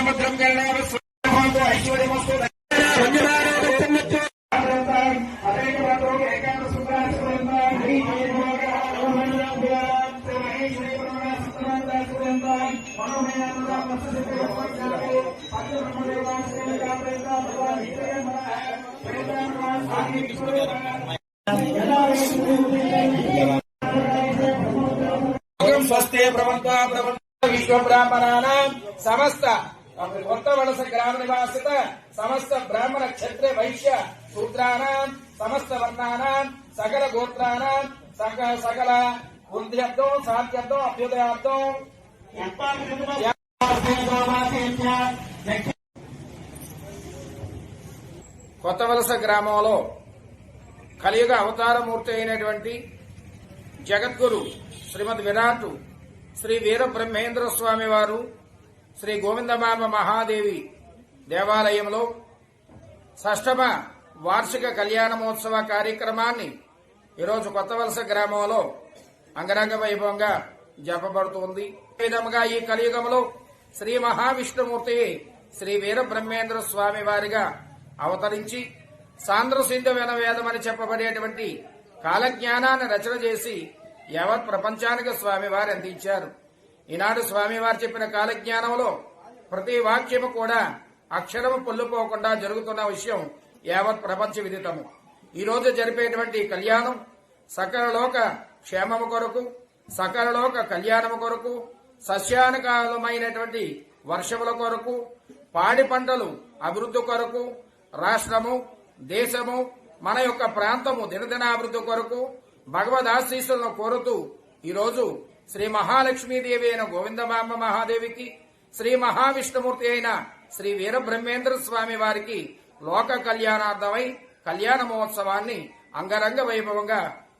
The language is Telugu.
భద్రం కరణామస్తు ఐశ్వర్యమస్తు స్వస్తే ప్రవంత ప్రవంత విశ్వ బ్రాహ్మణానాం సమస్త కొత్త వలస గ్రామ నివాసిత సమస్త బ్రాహ్మణ క్షత్ర వైశ్య శూద్రానాం సమస్త వర్ణానాం సకల గోత్రానాం సకల సకల వృద్ధ్యర్థం సాధ్యర్థం అభ్యుదయార్థం కొత్త వలస గ్రామంలో కలియుగ అవతారమూర్తి అయినటువంటి జగద్గురు శ్రీమద్ విరాట్ శ్రీ వీర బ్రహ్మేంద్ర స్వామి వారు శ్రీ గోవిందమామ మహాదేవి దేవాలయంలో షష్టమ వార్షిక కళ్యాణమోత్సవ కార్యక్రమాన్ని ఈరోజు కొత్త వలస గ్రామంలో అంగరంగ వైభవంగా జపబడుతోంది ఈ విధముగా ఈ కలియుగంలో శ్రీ మహావిష్ణుమూర్తి శ్రీ వీరబ్రహ్మేంద్ర స్వామి వారిగా అవతరించి సాంద్ర సింధు వేదమని చెప్పబడేటువంటి కాలజ్ఞానాన్ని రచన చేసి యావత్ ప్రపంచానికి స్వామివారు అందించారు. ఈనాడు స్వామివారు చెప్పిన కాలజ్ఞానంలో ప్రతి వాక్యము కూడా అక్షరము పొల్లుపోకుండా జరుగుతున్న విషయం యావత్ ప్రపంచ విదితము. ఈ రోజు జరిపేటువంటి కళ్యాణం సకలలోక క్షేమము కొరకు సకలలోక కళ్యాణము కొరకు సస్యానుకాలమైనటువంటి వర్షముల కొరకు పాడి పంటలు అభివృద్ధి కొరకు రాష్ట్రము దేశము మన యొక్క ప్రాంతము దినదినాభివృద్ధి కొరకు భగవద్ ఆశీస్సులను కోరుతూ ఈరోజు శ్రీ మహాలక్ష్మీదేవి అయిన గోవిందమాంబ మహాదేవికి శ్రీ మహావిష్ణుమూర్తి అయిన శ్రీ వీరబ్రహ్మేంద్ర స్వామి వారికి లోక కళ్యాణార్థమై కళ్యాణ మహోత్సవాన్ని అంగరంగ వైభవంగా